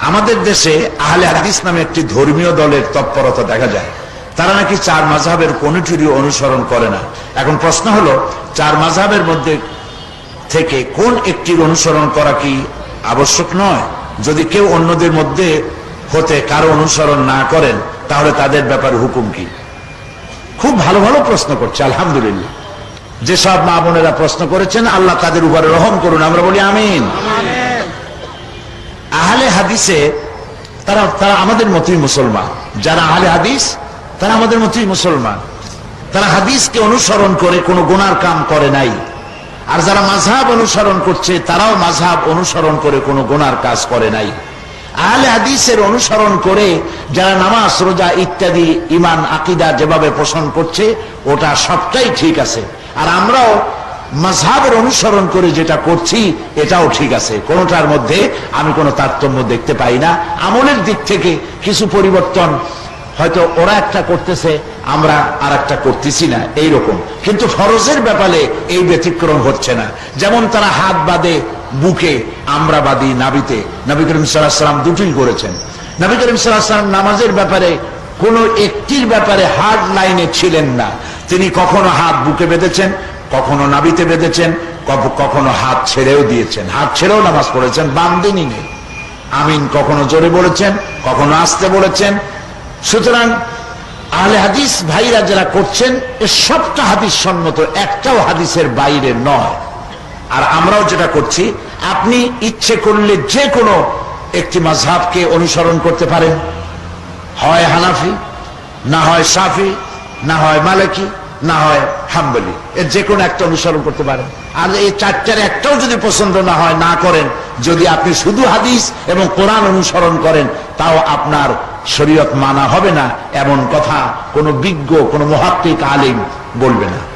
আমাদের দেশে আহলে হাদিস নামে একটি ধর্মীয় দলের তৎপরতা দেখা যায়। তারা নাকি চার মাঝহাবের কোনটিরই অনুসরণ করে না। এখন প্রশ্ন হলো, চার মাঝহাবের মধ্যে থেকে কোন একটির অনুসরণ করা কি আবশ্যক নয়? যদি কেউ অন্যদের মধ্যে হতে কারও অনুসরণ না করেন, তাহলে তাদের ব্যাপারে হুকুম কি? খুব ভালো ভালো প্রশ্ন করছে, আলহামদুলিল্লাহ। যেসব মা বোনেরা প্রশ্ন করেছেন, আল্লাহ তাদের উপরে রহম করুন, আমরা বলি আমিন। হাদিসে তারা তারা আমাদের মতোই মুসলমান। যারা আহলে হাদিস, তারা আমাদের মতোই মুসলমান। তারা হাদিসকে অনুসরণ করে কোনো গুনার কাম করে নাই। আর যারা মাঝহাব অনুসরণ করছে, তারাও মাঝহাব অনুসরণ করে কোনো গুনার কাজ করে নাই। আহলে হাদিসের অনুসরণ করে যারা নামাজ, রোজা ইত্যাদি ইমান আকিদা যেভাবে পোষণ করছে, ওটা সবটাই ঠিক আছে। আর আমরাও মাঝহাবের অনুসরণ করে যেটা করছি, এটাও ঠিক আছে। কোনোটার মধ্যে আমি কোনো তারতম্য দেখতে পাই না। আমলের দিক থেকে কিছু পরিবর্তন হয়তো ওরা একটা করতেছে, আমরা আর একটা করতেছি না, এইরকম। কিন্তু ফরজের ব্যাপারে এই ব্যতিক্রম হচ্ছে না। যেমন তারা হাত বাদে বুকে, আমরা বাদি নাবিতে নবী করিম সাল্লাহ দুটোই করেছেন। নবী করিম সাল্লাহ নামাজের ব্যাপারে কোনো একটির ব্যাপারে হার্ড লাইনে ছিলেন না। তিনি কখনো হাত বুকে বেঁধেছেন, কখনো নাবিতে বেঁধেছেন কখনো হাত ছেড়েও দিয়েছেন। হাত ছেড়েও নামাজ পড়েছেন বাম দিনই নেই। আমিন কখনো জোরে বলেছেন, কখনো আসতে বলেছেন। সুতরাং আহলে হাদিস ভাইরা যারা করছেন, এ সবটা হাদিস সম্মত, একটাও হাদিসের বাইরে নয়। আর আমরাও যেটা করছি, আপনি ইচ্ছে করলে যে কোনো একটি মাঝহাবকে অনুসরণ করতে পারেন। হয় হানাফি, না হয় সাফি না হয় মালিকি না হয়, হাম্বলি। এর যে কোনো একটা অনুসরণ করতে পারেন। আর এই চারটার একটাও যদি পছন্দ না হয়, না করেন, যদি আপনি শুধু হাদিস এবং কোরআন অনুসরণ করেন, তাও আপনার শরীয়ত মানা হবে না, এমন কথা কোনো বিজ্ঞ, কোনো মহাত্মিক আলিম বলবে না।